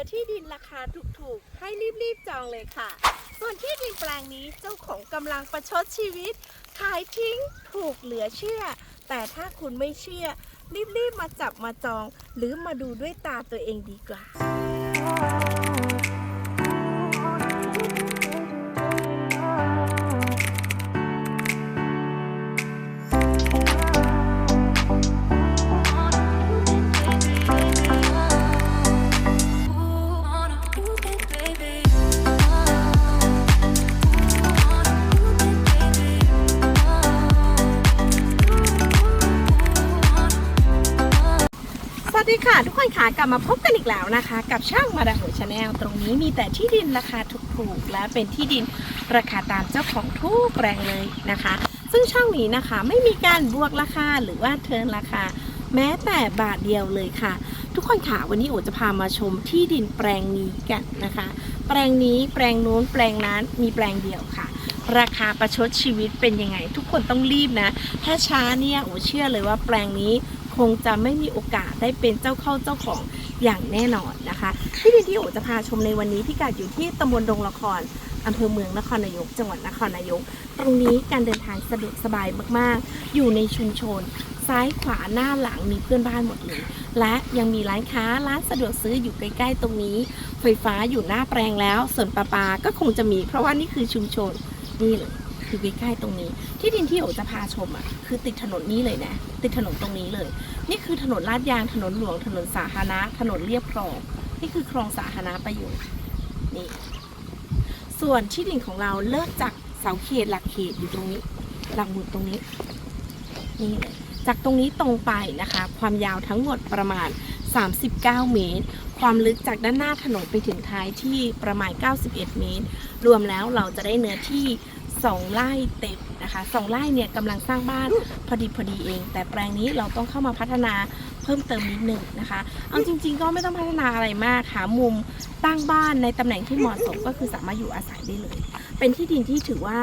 อที่ดินราคาถูกๆ ให้รีบๆจองเลยค่ะ ส่วนที่ดินแปลงนี้เจ้าของกำลังประชดชีวิต ขายทิ้งถูกเหลือเชื่อ แต่ถ้าคุณไม่เชื่อ รีบๆมาจับมาจอง หรือมาดูด้วยตาตัวเองดีกว่า ค่ะทุกคนค่ะกลับมาพบกันอีกแล้วนะคะ กับช่างมาดามหัวชาแนลตรงนี้มีแต่ที่ดินราคาถูกๆและเป็นที่ดินราคาตามเจ้าของทุกแปลงเลยนะคะ ซึ่งช่องนี้นะคะไม่มีการบวกราคาหรือว่าเทินราคา แม้แต่บาทเดียวเลยค่ะ ทุกคนค่ะวันนี้โอจะพามาชมที่ดินแปลงนี้กันนะคะ แปลงนี้แปลงนู้นแปลงนั้นมีแปลงเดียวค่ะราคาประชดชีวิตเป็นยังไง ทุกคนต้องรีบนะ ถ้าช้าเนี่ยโอเชื่อเลยว่าแปลงนี้ คงจะไม่มีโอกาสได้เป็นเจ้าเข้าเจ้าของอย่างแน่นอนนะคะ ที่ดินที่โอจะพาชมในวันนี้พิกัดอยู่ที่ตำบลดงละครอำเภอเมืองนครนายก จังหวัดนครนายก ตรงนี้การเดินทางสะดวกสบายมากๆ อยู่ในชุมชน ซ้ายขวาหน้าหลังมีเพื่อนบ้านหมดเลยและยังมีร้านค้าร้านสะดวกซื้ออยู่ใกล้ๆตรงนี้ ไฟฟ้าอยู่หน้าแปลงแล้วส่วนประปาก็คงจะมีเพราะว่านี่คือชุมชนนี่เลย คือใกล้ๆตรงนี้ ที่ดินที่โอจะพาชมอะคือติดถนนนี้เลยนะ ติดถนนตรงนี้เลย นี่คือถนนลาดยางถนนหลวงถนนสาธารณะถนนเรียบคลอง นี่คือคลองสาธารณะประโยชน์นี่ส่วนที่ดินของเราเลิกจากเสาเขตหลักเขตอยู่ตรงนี้ หลักหมุดตรงนี้นี่เลยจากตรงนี้ตรงไปนะคะ ความยาวทั้งหมดประมาณ 39 เมตร ความลึกจากด้านหน้าถนนไปถึงท้ายที่ประมาณ 91 เมตร รวมแล้วเราจะได้เนื้อที่ 2ไร่เต็มนะคะสองไร่เนี่ยกำลังสร้างบ้านพอดีพอดีเอง แต่แปลงนี้เราต้องเข้ามาพัฒนาเพิ่มเติมนิดหนึ่งนะคะ เอาจริง ๆ ก็ไม่ต้องพัฒนาอะไรมากหามุมตั้งบ้านในตำแหน่งที่เหมาะสมก็คือสามารถอยู่อาศัยได้เลย เป็นที่ดินที่ถือว่า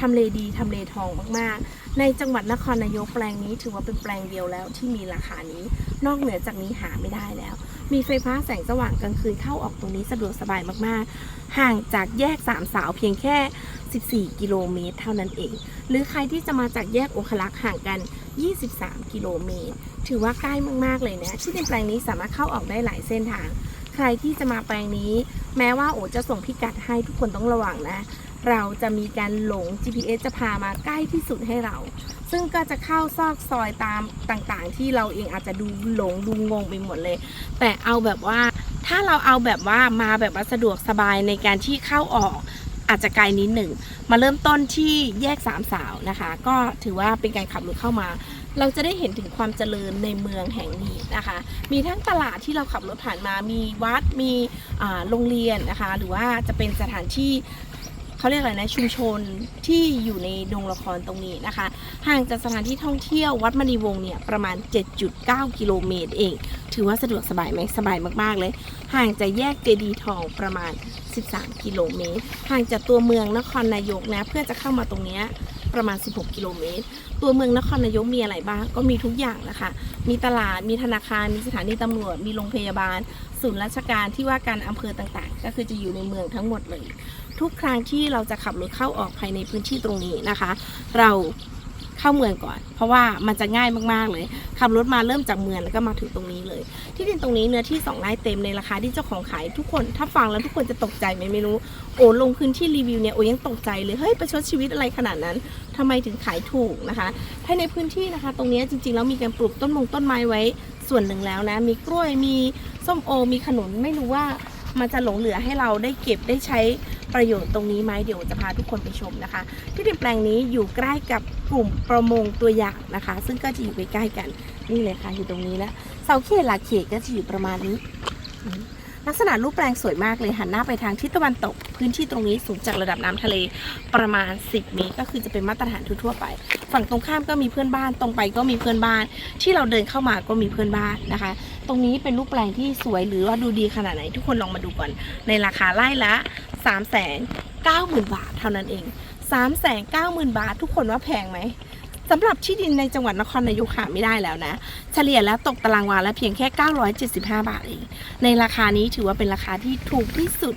ทำเลดีทำเลทองมากๆ ในจังหวัดนครนายกแปลงนี้ถือว่าเป็นแปลงเดียวแล้วที่มีราคานี้ นอกเหนือจากนี้หาไม่ได้แล้ว มีไฟฟ้าแสงสว่างกลางคืนเข้าออกตรงนี้สะดวกสบายมากๆ ห่างจากแยกสามสาวเพียงแค่ 14 กิโลเมตรเท่านั้นเอง หรือใครที่จะมาจากแยกโอคลักษ์ห่างกัน 23 กิโลเมตร ถือว่าใกล้มากๆเลยนะ ที่ดินแปลงนี้สามารถเข้าออกได้หลายเส้นทาง ใครที่จะมาแปลงนี้ แม้ว่าโอจะส่งพิกัดให้ทุกคนต้องระวังนะ เราจะมีการหลง GPS จะพามาใกล้ที่สุดให้เรา ซึ่งก็จะเข้าซอกซอยตามต่างๆ ที่เราเองอาจจะดูหลงดูงงไปหมดเลย แต่เอาแบบว่าถ้าเราเอาแบบว่ามาแบบว่าสะดวกสบายในการที่เข้าออกอาจจะไกลนิดหนึ่ง มาเริ่มต้นที่แยกสามสาวนะคะ ก็ถือว่าเป็นการขับรถเข้ามา เราจะได้เห็นถึงความเจริญในเมืองแห่งนี้นะคะ มีทั้งตลาดที่เราขับรถผ่านมา มีวัด มีโรงเรียนนะคะ หรือว่าจะเป็นสถานที่ เขาเรียกอะไรนะชุมชนที่อยู่ในดงละครตรงนี้นะคะ ห่างจากสถานที่ท่องเที่ยววัดมณีวงศ์เนี่ยประมาณ 7.9 กิโลเมตรเอง ถือว่าสะดวกสบายไหมสบายมากๆเลย ห่างจากแยกเจดีทองประมาณ 13 กิโลเมตร ห่างจากตัวเมืองนครนายกนะเพื่อจะเข้ามาตรงเนี้ยประมาณ 16 กิโลเมตร ตัวเมืองนครนายกมีอะไรบ้าง ก็มีทุกอย่างนะคะ มีตลาด มีธนาคาร มีสถานีตำรวจ มีโรงพยาบาล ศูนย์ราชการที่ว่าการอำเภอต่างๆ ก็คือจะอยู่ในเมืองทั้งหมดเลย ทุกครั้งที่เราจะขับรถเข้าออกภายในพื้นที่ตรงนี้นะคะ เราเข้าเมืองก่อน เพราะว่ามันจะง่ายมากๆเลยขับรถมาเริ่มจากเมืองแล้วก็มาถึงตรงนี้เลย ที่ดินตรงนี้เนื้อที่2ไร่เต็มในราคาที่เจ้าของขายทุกคนถ้าฟังแล้วทุกคนจะตกใจไหมไม่รู้โอ้ลงพื้นที่รีวิวเนี่ยโอ้ยังตกใจเลยเฮ้ยประชดชีวิตอะไรขนาดนั้นทำไมถึงขายถูกนะคะถ้าในพื้นที่นะคะ ตรงนี้จริงๆแล้วมีการปลูกต้นมงต้นไม้ไว้ส่วนหนึ่งแล้วนะ มีกล้วยมีส้มโอมีขนุนไม่รู้ว่ามันจะหลงเหลือให้เราได้เก็บได้ใช้ ประโยชน์ตรงนี้ไหมเดี๋ยวจะพาทุกคนไปชมนะคะ ที่ดินแปลงนี้อยู่ใกล้กับกลุ่มประมงตัวอย่างนะคะ ซึ่งก็จะอยู่ใกล้ๆกันนี่เลยค่ะอยู่ตรงนี้แล้วเสาเขตหลักเขตก็จะอยู่ประมาณนี้ลักษณะรูปแปลงสวยมากเลยหันหน้าไปทางทิศตะวันตก พื้นที่ตรงนี้สูงจากระดับน้ำทะเลประมาณ 10 เมตร ก็คือจะเป็นมาตรฐานทั่วไป ฝั่งตรงข้ามก็มีเพื่อนบ้านตรงไปก็มีเพื่อนบ้าน ที่เราเดินเข้ามาก็มีเพื่อนบ้านนะคะ ตรงนี้เป็นรูปแปลงที่สวยหรือว่าดูดีขนาดไหนทุกคนลองมาดูก่อน ในราคาไร่ละ 3 9 0 0 0 0 0 บาทเท่านั้นเอง 3 9 0 0 0 0 บาท ทุกคนว่าแพงไหมสำหรับที่ดินในจังหวัดนครนายกหาไม่ได้แล้วนะ เฉลี่ยแล้วตกตารางวาละเพียงแค่ 975 บาทเอง ในราคานี้ถือว่าเป็นราคาที่ถูกที่สุด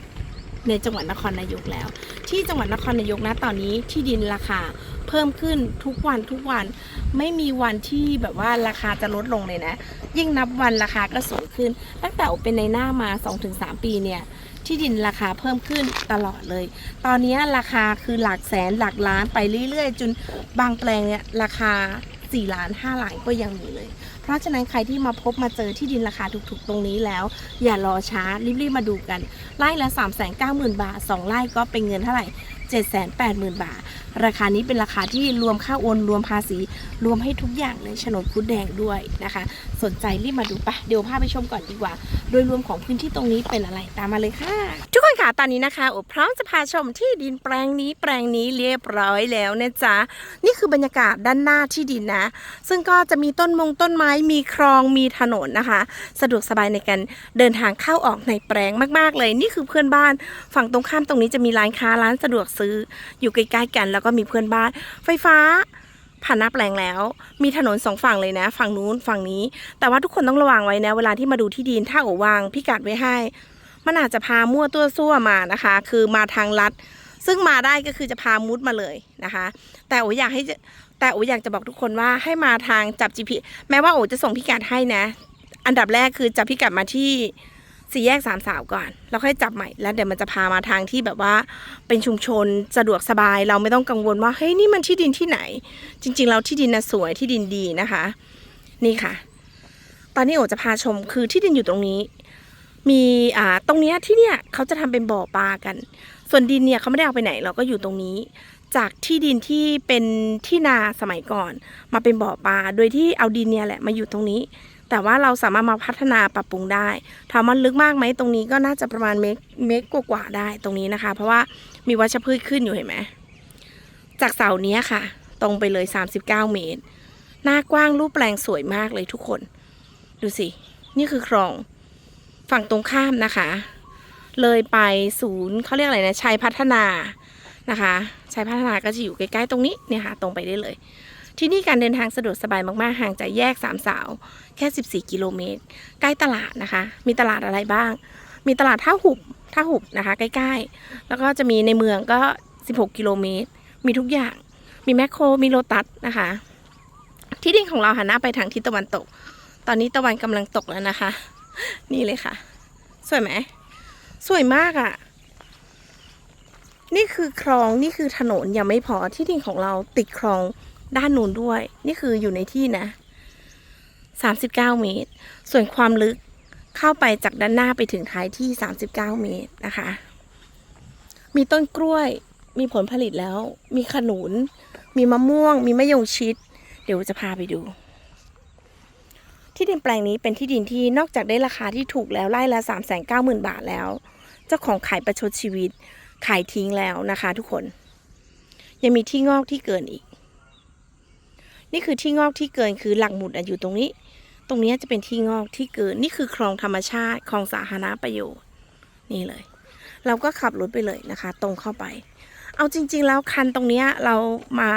ในจังหวัดนครนายกแล้ว ที่จังหวัดนครนายกนะตอนนี้ที่ดินราคาเพิ่มขึ้นทุกวันทุกวันไม่มีวันที่แบบว่าราคาจะลดลงเลยนะ ยิ่งนับวันราคาก็สูงขึ้น ตั้งแต่เป็นในหน้ามา 2-3 ปีเนี่ย ที่ดินราคาเพิ่มขึ้นตลอดเลย ตอนนี้ราคาคือหลักแสนหลักล้านไปเรื่อยๆ จนบางแปลงเนี่ยราคา4ล้าน5ล้านก็ยังมีเลย เพราะฉะนั้นใครที่มาพบมาเจอที่ดินราคาถูกๆตรงนี้แล้ว อย่ารอช้ารีบๆมาดูกัน ไร่ละ 3 9 0 0 0 0 บาท 2 ไร่ก็เป็นเงินเท่าไหร่ 780,000 บาท ราคานี้เป็นราคาที่รวมค่าโอนรวมภาษี รวมให้ทุกอย่างเลยโฉนดคุดแดงด้วยนะคะ สนใจรีบมาดูปะเดี๋ยวพาไปชมก่อนดีกว่า โดยรวมของพื้นที่ตรงนี้เป็นอะไรตามมาเลยค่ะ ทุกคนค่ะตอนนี้นะคะโอบพร้อมจะพาชมที่ดินแปลงนี้แปลงนี้เรียบร้อยแล้วนะจ๊ะนี่คือบรรยากาศด้านหน้าที่ดินนะ ซึ่งก็จะมีต้นมงต้นไม้มีคลองมีถนนนะคะ สะดวกสบายในการเดินทางเข้าออกในแปลงมาก ๆ เลย นี่คือเพื่อนบ้าน ฝั่งตรงข้ามตรงนี้จะมีร้านค้าร้านสะดวกซื้ออยู่ใกล้ๆกันแล้วก็ก็มีเพื่อนบ้าน ไฟฟ้า ผ่านหน้าแปลงแล้ว มีถนนสองฝั่งเลยนะ ฝั่งนู้นฝั่งนี้ แต่ว่าทุกคนต้องระวังไว้นะ เวลาที่มาดูที่ดินถ้าโอวางพิกัดไว้ให้ มันอาจจะพามั่วตัวซั่วมานะคะ คือมาทางลัด ซึ่งมาได้ก็คือจะพามุดมาเลยนะคะ แต่โออยากให้แต่โออยากจะบอกทุกคนว่าให้มาทางจับ GPS แม้ว่าโอจะส่งพิกัดให้นะ อันดับแรกคือจับพิกัดมาที่ สี่แยกสามสาวก่อนแล้วค่อยจับใหม่แล้วเดี๋ยวมันจะพามาทางที่แบบว่าเป็นชุมชนสะดวกสบายเราไม่ต้องกังวลว่าเฮ้ยนี่มันที่ดินที่ไหน จริงๆแล้วที่ดินนะสวยที่ดินดีนะคะ นี่ค่ะ ตอนนี้โอจะพาชมคือที่ดินอยู่ตรงนี้ มีอ่าตรงเนี้ยที่เนี่ยเขาจะทำเป็นบ่อปลากัน ส่วนดินเนี่ยเขาไม่ได้เอาไปไหนเราก็อยู่ตรงนี้จากที่ดินที่เป็นที่นาสมัยก่อน มาเป็นบ่อปลา โดยที่เอาดินเนี่ยแหละมาอยู่ตรงนี้ แต่ว่าเราสามารถมาพัฒนาปรับปรุงได้ถามว่าลึกมากไหมตรงนี้ก็น่าจะประมาณเมตรเมตรกว่าๆได้ตรงนี้นะคะ เพราะว่ามีวัชพืชขึ้นอยู่เห็นไหมจากเสาเนี้ยค่ะ ตรงไปเลย 39 เมตร หน้ากว้างรูปแปลงสวยมากเลยทุกคน ดูสิ นี่คือคลองฝั่งตรงข้ามนะคะ เลยไปศูนย์เขาเรียกอะไรนะชัยพัฒนานะคะชัยพัฒนาก็จะอยู่ใกล้ๆตรงนี้เนี่ยค่ะ ตรงไปได้เลย ที่นี่การเดินทางสะดวกสบายมากๆ ห่างจากแยกสามสาว แค่ 14 กิโลเมตร ใกล้ตลาดนะคะ มีตลาดอะไรบ้าง มีตลาดท่าหุบท่าหุบนะคะ ใกล้ๆ แล้วก็จะมีในเมืองก็ 16 กิโลเมตร มีทุกอย่าง มีแมคโคร มีโลตัสนะคะ ที่ดินของเราหันหน้าไปทางทิศตะวันตก ตอนนี้ตะวันกำลังตกแล้วนะคะ นี่เลยค่ะ สวยไหม สวยมากอะ่ะนี่คือคลองนี่คือถนนยังไม่พอที่ดินของเราติดคลอง ด้านนู้นด้วย นี่คืออยู่ในที่นะ 39 เมตร ส่วนความลึกเข้าไปจากด้านหน้าไปถึงท้ายที่ 39 เมตรนะคะ มีต้นกล้วย มีผลผลิตแล้ว มีขนุน มีมะม่วง มีมะยงชิด เดี๋ยวจะพาไปดู ที่ดินแปลงนี้เป็นที่ดินที่นอกจากได้ราคาที่ถูกแล้วไร่ละ 3 9 0 0 0 0 บาทแล้ว เจ้าของขายประชดชีวิต ขายทิ้งแล้วนะคะทุกคน ยังมีที่งอกที่เกินอีก นี่คือที่งอกที่เกินคือหลักหมุดอยู่ตรงนี้ ตรงนี้จะเป็นที่งอกที่เกิน นี่คือคลองธรรมชาติคลองสาธารณประโยชน์ นี่เลย เราก็ขับรถไปเลยนะคะ ตรงเข้าไป เอาจริง ๆ แล้วคันตรงนี้เรามา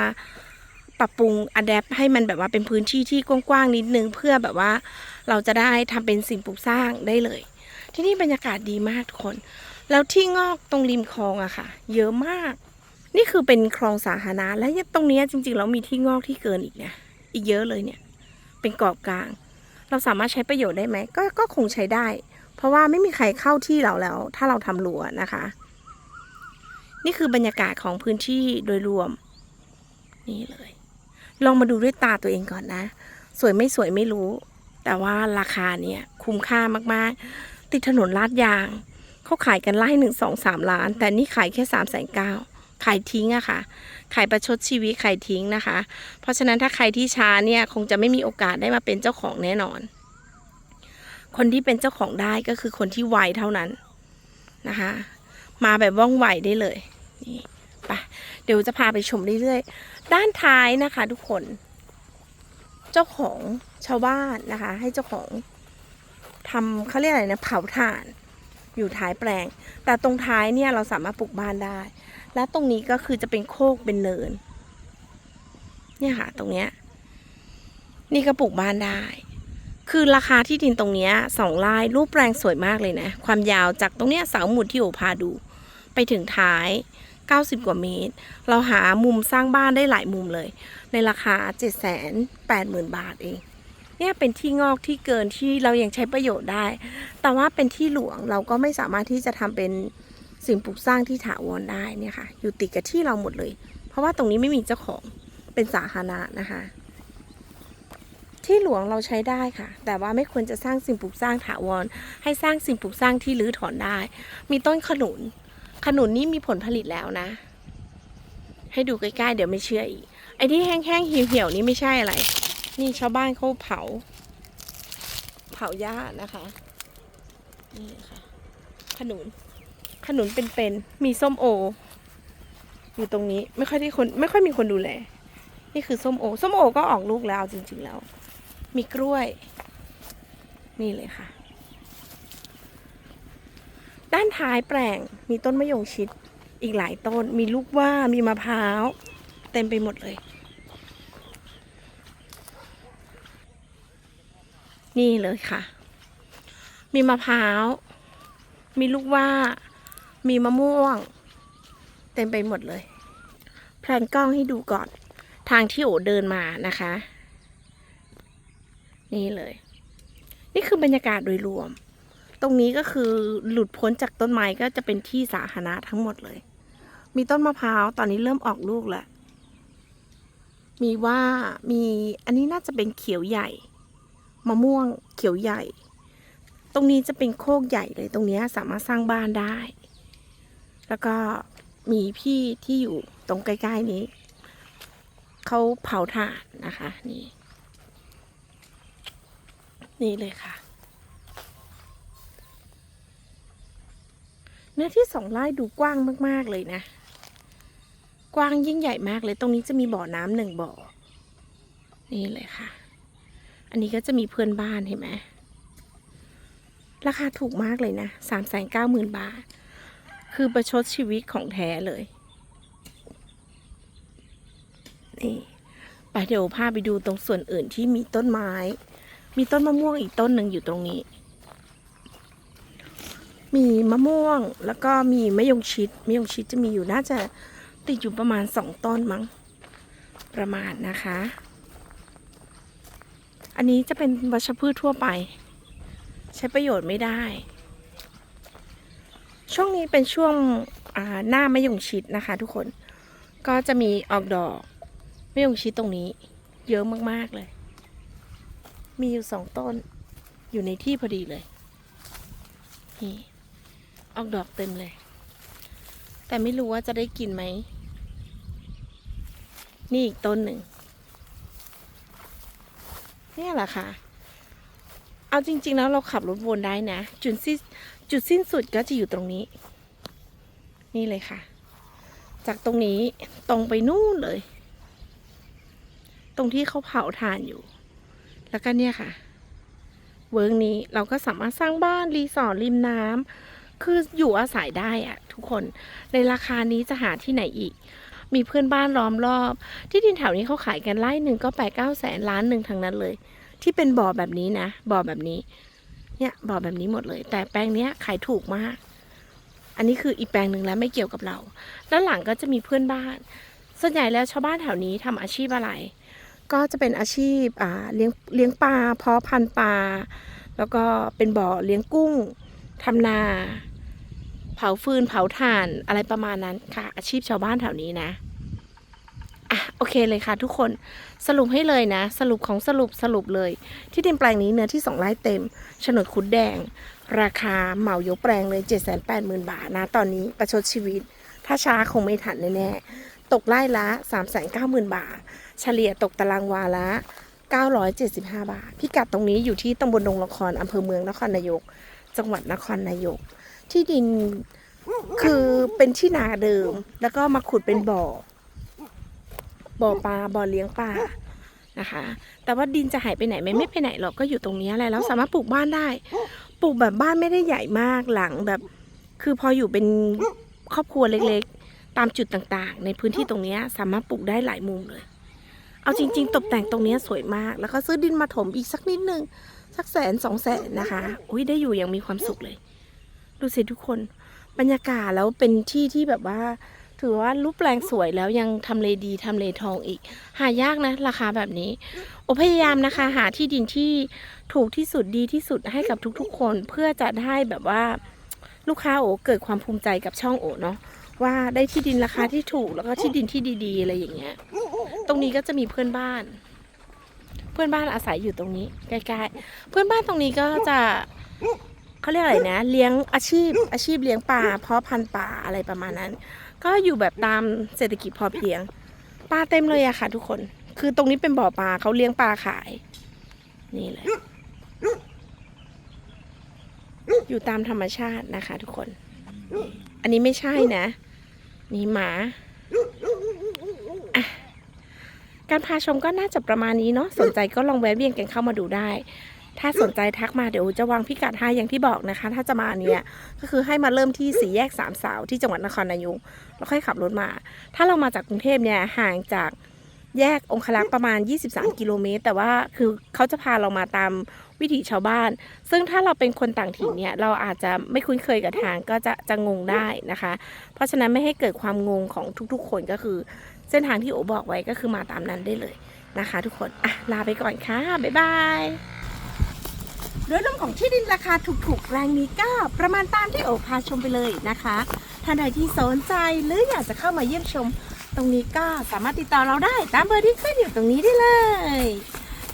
ปรับปรุงอัดแอปให้มันแบบว่าเป็นพื้นที่ที่กว้างๆนิดนึงเพื่อแบบว่าเราจะได้ทำเป็นสิ่งปลูกสร้างได้เลย ที่นี่บรรยากาศดีมากทุกคน แล้วที่งอกตรงริมคลองอะค่ะ เยอะมาก นี่คือเป็นคลองสาธารณะและตรงนี้จริงๆแล้วมีที่งอกที่เกินอีกเนี่ย อีกเยอะเลยเนี่ย เป็นเกาะกลาง เราสามารถใช้ประโยชน์ได้ไหมก็ก็คงใช้ได้ เพราะว่าไม่มีใครเข้าที่เราแล้ว ถ้าเราทำรั้วนะคะ นี่คือบรรยากาศของพื้นที่โดยรวม นี่เลย ลองมาดูด้วยตาตัวเองก่อนนะ สวยไม่สวยไม่รู้ แต่ว่าราคาเนี่ยคุ้มค่ามากๆ ติดถนนลาดยางเขาขายกันไล่หนึ่งสองสามล้าน แต่นี่ขายแค่สามแสนเก้า ขายทิ้งอะค่ะ ขายประชดชีวิตขายทิ้งนะคะ เพราะฉะนั้นถ้าใครที่ช้าเนี่ยคงจะไม่มีโอกาสได้มาเป็นเจ้าของแน่นอน คนที่เป็นเจ้าของได้ก็คือคนที่ไวเท่านั้นนะคะ มาแบบว่องไวได้เลย นี่ไปเดี๋ยวจะพาไปชมเรื่อยๆ ด้านท้ายนะคะทุกคน เจ้าของชาวบ้านนะคะ ให้เจ้าของทำเขาเรียกอะไรนะเผาถ่าน อยู่ท้ายแปลง แต่ตรงท้ายเนี่ยเราสามารถปลูกบ้านได้ และตรงนี้ก็คือจะเป็นโคกเป็นเนิน เนี่ยค่ะ ตรงเนี้ย นี่ก็ปลูกบ้านได้ คือราคาที่ดินตรงเนี้ยสองไร่รูปแปลงสวยมากเลยนะ ความยาวจากตรงเนี้ยเสาหมุดที่โอพาดู ไปถึงท้าย 90 กว่าเมตร เราหามุมสร้างบ้านได้หลายมุมเลย ในราคา 780,000 บาทเองเนี่ยเป็นที่งอกที่เกินที่เรายังใช้ประโยชน์ได้ แต่ว่าเป็นที่หลวงเราก็ไม่สามารถที่จะทำเป็น สิ่งปลูกสร้างที่ถาวรได้เนี่ยค่ะ อยู่ติดกับที่เราหมดเลย เพราะว่าตรงนี้ไม่มีเจ้าของเป็นสาธารณะนะคะ ที่หลวงเราใช้ได้ค่ะ แต่ว่าไม่ควรจะสร้างสิ่งปลูกสร้างถาวร ให้สร้างสิ่งปลูกสร้างที่รื้อถอนได้ มีต้นขนุน ขนุนนี่มีผลผลิตแล้วนะ ให้ดูใกล้ๆ เดี๋ยวไม่เชื่ออีกไอ้ที่แห้งๆเหี่ยวๆนี่ไม่ใช่อะไร นี่ชาวบ้านเขาเผา เผาหญ้านะคะนี่ค่ะขนุน ขนุนเป็นๆ มีส้มโอ อยู่ตรงนี้ไม่ค่อยได้คน ไม่ค่อยมีคนดูแล นี่คือส้มโอ ส้มโอก็ออกลูกแล้วจริง ๆ แล้ว มีกล้วย นี่เลยค่ะ ด้านท้ายแปลงมีต้นมะยงชิดอีกหลายต้น มีลูกว่ามีมะพร้าว เต็มไปหมดเลย นี่เลยค่ะ มีมะพร้าว มีลูกว่า มีมะม่วง เต็มไปหมดเลยแพลนกล้องให้ดูก่อน ทางที่โอเดินมานะคะ นี่เลย นี่คือบรรยากาศโดยรวม ตรงนี้ก็คือหลุดพ้นจากต้นไม้ก็จะเป็นที่สาธารณะทั้งหมดเลย มีต้นมะพร้าวตอนนี้เริ่มออกลูกแล้ว มีว่ามีอันนี้น่าจะเป็นเขียวใหญ่ มะม่วงเขียวใหญ่ ตรงนี้จะเป็นโคกใหญ่เลย ตรงเนี้ยสามารถสร้างบ้านได้ แล้วก็มีพี่ที่อยู่ตรงใกล้ๆนี้ เขาเผาถ่านนะคะ นี่ นี่เลยค่ะ เนื้อที่สองไร่ดูกว้างมากๆเลยนะ กว้างยิ่งใหญ่มากเลย ตรงนี้จะมีบ่อน้ำหนึ่งบ่อ นี่เลยค่ะ อันนี้ก็จะมีเพื่อนบ้านเห็นไหมราคาถูกมากเลยนะสามแสนเก้าหมื่นบาท คือประชดชีวิตของแท้เลย นี่ไปเดี๋ยวพาไปดูตรงส่วนอื่นที่มีต้นไม้ มีต้นมะม่วงอีกต้นหนึ่งอยู่ตรงนี้ มีมะม่วงแล้วก็มีมะยงชิดมะยงชิดจะมีอยู่น่าจะติดอยู่ประมาณสองต้นมั้ง ประมาณนะคะ อันนี้จะเป็นวัชพืชทั่วไป ใช้ประโยชน์ไม่ได้ ช่วงนี้เป็นช่วงหน้ามะยงชิดนะคะ ทุกคนก็จะมีออกดอกมะยงชิดตรงนี้ เยอะมากๆเลย มีอยู่สองต้น อยู่ในที่พอดีเลยนี่ออกดอกเต็มเลย แต่ไม่รู้ว่าจะได้กินไหม นี่อีกต้นหนึ่งนี่แหละค่ะ เอาจริง ๆ แล้วเราขับรถวนได้นะ จุดสิ้น จุดสิ้นสุดก็จะอยู่ตรงนี้ นี่เลยค่ะ จากตรงนี้ตรงไปนู่นเลย ตรงที่เขาเผาถ่านอยู่ แล้วก็เนี่ยค่ะเวิร์กนี้เราก็สามารถสร้างบ้านรีสอร์ทริมน้ำคืออยู่อาศัยได้อะทุกคนในราคานี้จะหาที่ไหนอีก มีเพื่อนบ้านล้อมรอบ ที่ดินแถวนี้เขาขายกันไร่หนึ่งก็แปดเก้าแสนล้านหนึ่งทั้งนั้นเลย ที่เป็นบ่อแบบนี้นะบ่อแบบนี้ เนี่ยบ่อแบบนี้หมดเลย แต่แปลงเนี้ยขายถูกมาก อันนี้คืออีแปลงหนึ่งแล้วไม่เกี่ยวกับเรา แล้วหลังก็จะมีเพื่อนบ้าน ส่วนใหญ่แล้วชาวบ้านแถวนี้ทำอาชีพอะไร ก็จะเป็นอาชีพอ่าเลี้ยงเลี้ยงปลาเพาะพันธุ์ปลา แล้วก็เป็นบ่อเลี้ยงกุ้งทำนา เผาฟืนเผาถ่านอะไรประมาณนั้นค่ะ อาชีพชาวบ้านแถวนี้นะ อะโอเคเลยค่ะทุกคนสรุปให้เลยนะ สรุปของสรุปสรุปเลย ที่ดินแปลงนี้เนื้อที่ 2 ไร่เต็มโฉนดคุดแดง ราคาเหมายกแปลงเลย 7 8 0 0 0 0 บาทนะ ตอนนี้ประชดชีวิต ถ้าช้าคงไม่ทันแน่ๆตกไร่ละ 3 9 0 0 0 0 บาท เฉลี่ยตกตารางวาละ 975 บาท พิกัดตรงนี้อยู่ที่ตำบลดงละครอำเภอเมืองนครนายก จังหวัดนครนายก ที่ดินคือเป็นที่นาเดิม แล้วก็มาขุดเป็นบ่อ บ่อปลาบ่อเลี้ยงปลานะคะ แต่ว่าดินจะหายไปไหนไหมไม่ไปไหนหรอกก็อยู่ตรงนี้แหละแล้วสามารถปลูกบ้านได้ ปลูกแบบบ้านไม่ได้ใหญ่มากหลังแบบ คือพออยู่เป็นครอบครัวเล็กๆ ตามจุดต่างๆ ในพื้นที่ตรงนี้สามารถปลูกได้หลายมุมเลย เอาจริง ๆ ตกแต่งตรงนี้สวยมาก แล้วก็ซื้อดินมาถมอีกสักนิดนึงสักแสนสองแสนนะคะอุ้ยได้อยู่อย่างมีความสุขเลย ดูสิทุกคน บรรยากาศแล้วเป็นที่ที่แบบว่า ถือว่ารูปแปลงสวยแล้วยังทำเลดีทำเลทองอีก หายากนะราคาแบบนี้ โอพยายามนะคะ หาที่ดินที่ถูกที่สุดดีที่สุดให้กับทุกๆ คนเพื่อจะได้แบบว่าลูกค้าโอเกิดความภูมิใจกับช่องโอเนาะว่าได้ที่ดินราคาที่ถูกแล้วก็ที่ดินที่ดีๆ อะไรอย่างเงี้ย ตรงนี้ก็จะมีเพื่อนบ้าน เพื่อนบ้านอาศัยอยู่ตรงนี้ใกล้ๆเพื่อนบ้านตรงนี้ก็จะเขาเรียกอะไรนะ เลี้ยงอาชีพอาชีพเลี้ยงปลาเพาะพันธุ์ปลาอะไรประมาณนั้น ก็อยู่แบบตามเศรษฐกิจพอเพียง ปลาเต็มเลยอะค่ะ ทุกคน คือตรงนี้เป็นบ่อปลาเขาเลี้ยงปลาขาย นี่เลย อยู่ตามธรรมชาตินะคะ ทุกคน อันนี้ไม่ใช่นะ นี่หมาการพาชมก็น่าจะประมาณนี้เนาะ สนใจก็ลองแวะเวียนกันเข้ามาดูได้ ถ้าสนใจทักมาเดี๋ยวจะวางพิกัดให้อย่างที่บอกนะคะ ถ้าจะมาเนี่ยก็คือให้มาเริ่มที่สี่แยกสามสาวที่จังหวัดนครนายกแล้วค่อยขับรถมา ถ้าเรามาจากกรุงเทพเนี่ยห่างจากแยกองคลักษ์ประมาณ 23 กิโลเมตร แต่ว่าคือเขาจะพาเรามาตามวิถีชาวบ้าน ซึ่งถ้าเราเป็นคนต่างถิ่นเนี่ย เราอาจจะไม่คุ้นเคยกับทางก็จะจะงงได้นะคะ เพราะฉะนั้นไม่ให้เกิดความงงของทุกๆ คนก็คือ เส้นทางที่โอบอกไว้ก็คือมาตามนั้นได้เลยนะคะ ทุกคนอะลาไปก่อนค่ะ บ๊ายบาย โดยรวมของที่ดินราคาถูกๆแรงนี้ก็ประมาณตามที่โอพาชมไปเลยนะคะท่านใดที่สนใจหรืออยากจะเข้ามาเยี่ยมชม ตรงนี้ก็สามารถติดต่อเราได้ตามเบอร์ที่ขึ้นอยู่ตรงนี้ได้เลย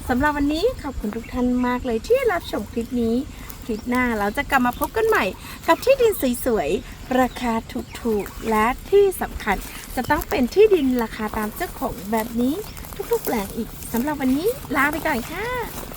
สำหรับวันนี้ขอบคุณทุกท่านมากเลยที่รับชมคลิปนี้คลิปหน้าเราจะกลับมาพบกันใหม่ กับที่ดินสวยๆ ราคาถูกๆ และที่สำคัญจะต้องเป็นที่ดินราคาตามเจ้าของแบบนี้ทุกๆแปลงอีกสำหรับวันนี้ลาไปก่อนค่ะ